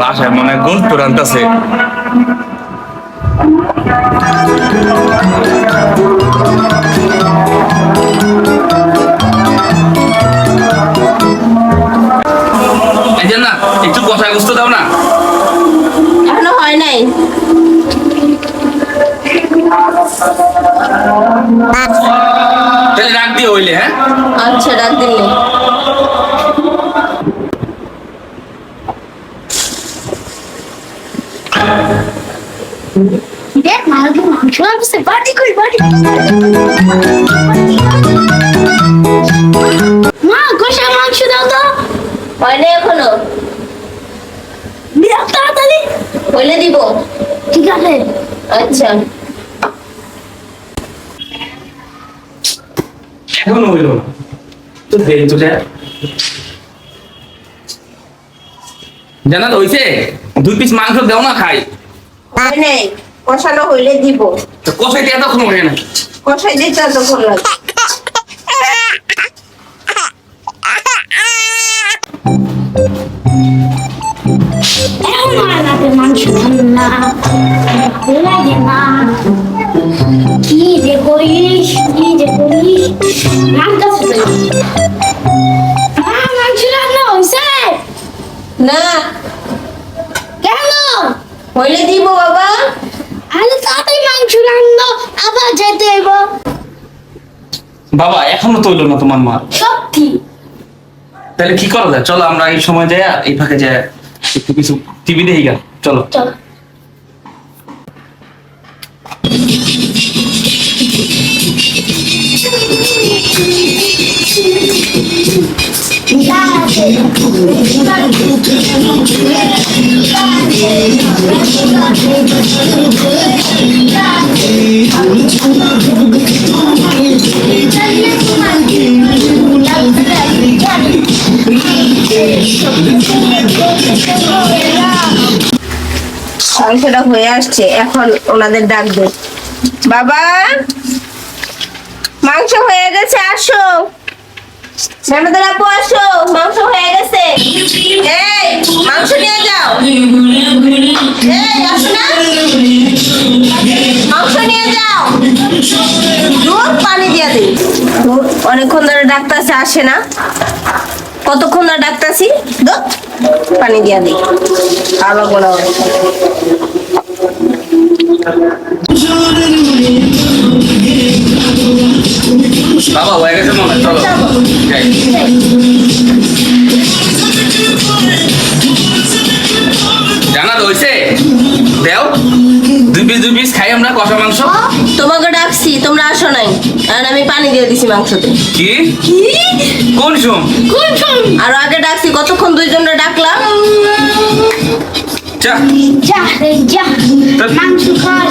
বাসায় মনে হয় গুণ পুরানতাছে না একটু কথা গুছতে দাও না। এখনও হয় নাই। তাহলে রাখ দিয়ে হইলে হ্যাঁ? আচ্ছা ডাক দিলে। দেখ মালকে মাংস আসছে বাড়ি কই বাড়ি মা কষা মাংস দাও তো। হয় নাই এখনও তাড়াতাড়ি হইলে দিব। ঠিক আছে? আচ্ছা। এখনও হইল না। তো দেরি তো যায়। হইছে? দুই পিস মাংস দেও না খাই। নাই কষানো হইলে দিব। তো কষাই দিয়ে এতক্ষণ হয়ে না। লাগে কি যে করিস কি না কেন হইলে দিব বাবা আরে তাড়াতাড়ি মাংস রান্না আবার যেতে হইব বাবা এখনও তো হইল না তোমার মা। সত্যি? তাহলে কি করা যায়? চলো আমরা এই সময় যাই এই ফাঁকে যাই। একটু কিছু টিভি দেখি গা চলো। চল। মাংসটা হয়ে আসছে। এখন ওনাদের ডাক দে বাবা মাংস হয়ে গেছে আসো ম্যামদের আপু, আসো। মাংস হয়ে গেছে। এই, মাংস নিয়ে যাও। এই, আসো না। মাংস নিয়ে যাও। দুধ, পানি দিয়ে দিই। অনেকক্ষণ ধরে ডাক্তারছে আসে না। কতক্ষণ ধরে ডাক্তারছি দুধ, পানি দিয়ে দিই। আলো গোলা বাবা হয়ে গেছে মনে চলো। যাই। জানা তো হইছে দেও দুই পিস দুই পিস খাই আমরা কষা মাংস। তোমাকে ডাকছি তোমরা আসো নাই। আর আমি পানি দিয়ে দিছি মাংসতে। কি? কি? কোন সোম? কোন কোন আর আগে ডাকছি কতক্ষণ দুইজনটা ডাকলাম? যা। রে যা। মাংস খাওয়া